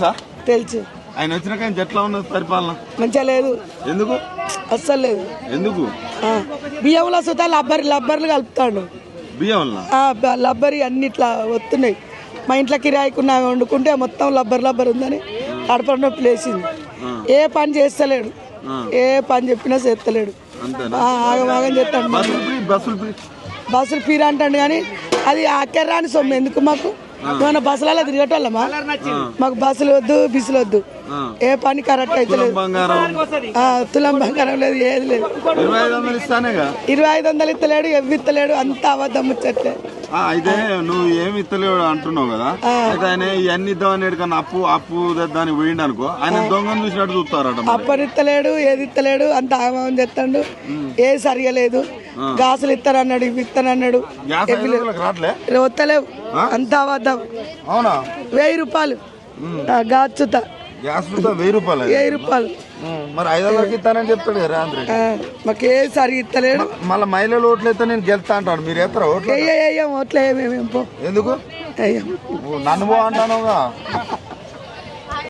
తెలుసా? తెలుసు. ఆయన వచ్చినాక ఎట్లా ఉన్నది పరిపాలన. మంచిగా లేదు. ఎందుకు? అస్సలు లేదు. ఎందుకు? బియ్యంలో సుతా లబ్బరి లబ్బర్లు కలుపుతాడు. బియ్యం వల్ల ఆ, బ- లబ్బరి అన్ని ఇట్లా వస్తున్నాయి మా ఇంట్లో కిరాయికున్నా వండుకుంటే మొత్తం లబ్బర్ లబ్బర్ ఉందని కడప నొప్పి లేచింది ఏ పని చేస్తలేడు. ఏ పని చెప్పినా చేస్తలేడు. అంతేనా? ఆ, ఆగం ఆగం చేస్తాడు. బస్సులు పీర అంటాడు కానీ అది అక్కర్రాని సొమ్ము ఎందుకు మాకు? ఏమన్నా బస్సులలో తిరగటోళ్ళమా? మాకు బస్సులు వద్దు బిసులు వద్దు. ఏ పని కరెక్ట్ అయితే లేదు. తులం బంగారం లేదు ఏది లేదు. ఇరవై ఐదు వందలు ఇస్తలేడు ఎవ్వి ఇస్తలేడు అంత అబద్ధం ముచ్చట్లే. అయితే నువ్వు ఏమి ఇత్తలేవు అంటున్నావు కదా? అయితే ఆయన ఇవన్నీ ఇద్దామని ఎక్కడన్నా అప్పు అప్పు దాన్ని పోయిండు అనుకో ఆయన దొంగను చూసినట్టు చూస్తారట మరి. అప్పనిత్తలేడు ఏది ఇత్తలేడు అంత ఆగమం చేస్తాడు. ఏది సరిగా లేదు. గాసులు ఇస్తారన్నాడు ఇవి ఇస్తానన్నాడు. వస్తలేవు అంత అబద్ధం. అవునా? వెయ్యి రూపాయలు. గాచుత గ్యాస్ వెయ్యి రూపాయలు వెయ్యి రూపాయలు. మరి ఐదు వందలకి ఇస్తానని చెప్తాడు కదా రాంద్రి ఆ, మాకు ఏది సరిగా ఇస్తలేడు. మళ్ళీ మహిళలు ఓట్లు అయితే నేను గెలుతా అంటాడు. మీరు ఎత్తరా ఓట్లు? ఓట్లే ఎందుకు? నన్ను పో అంటానుగా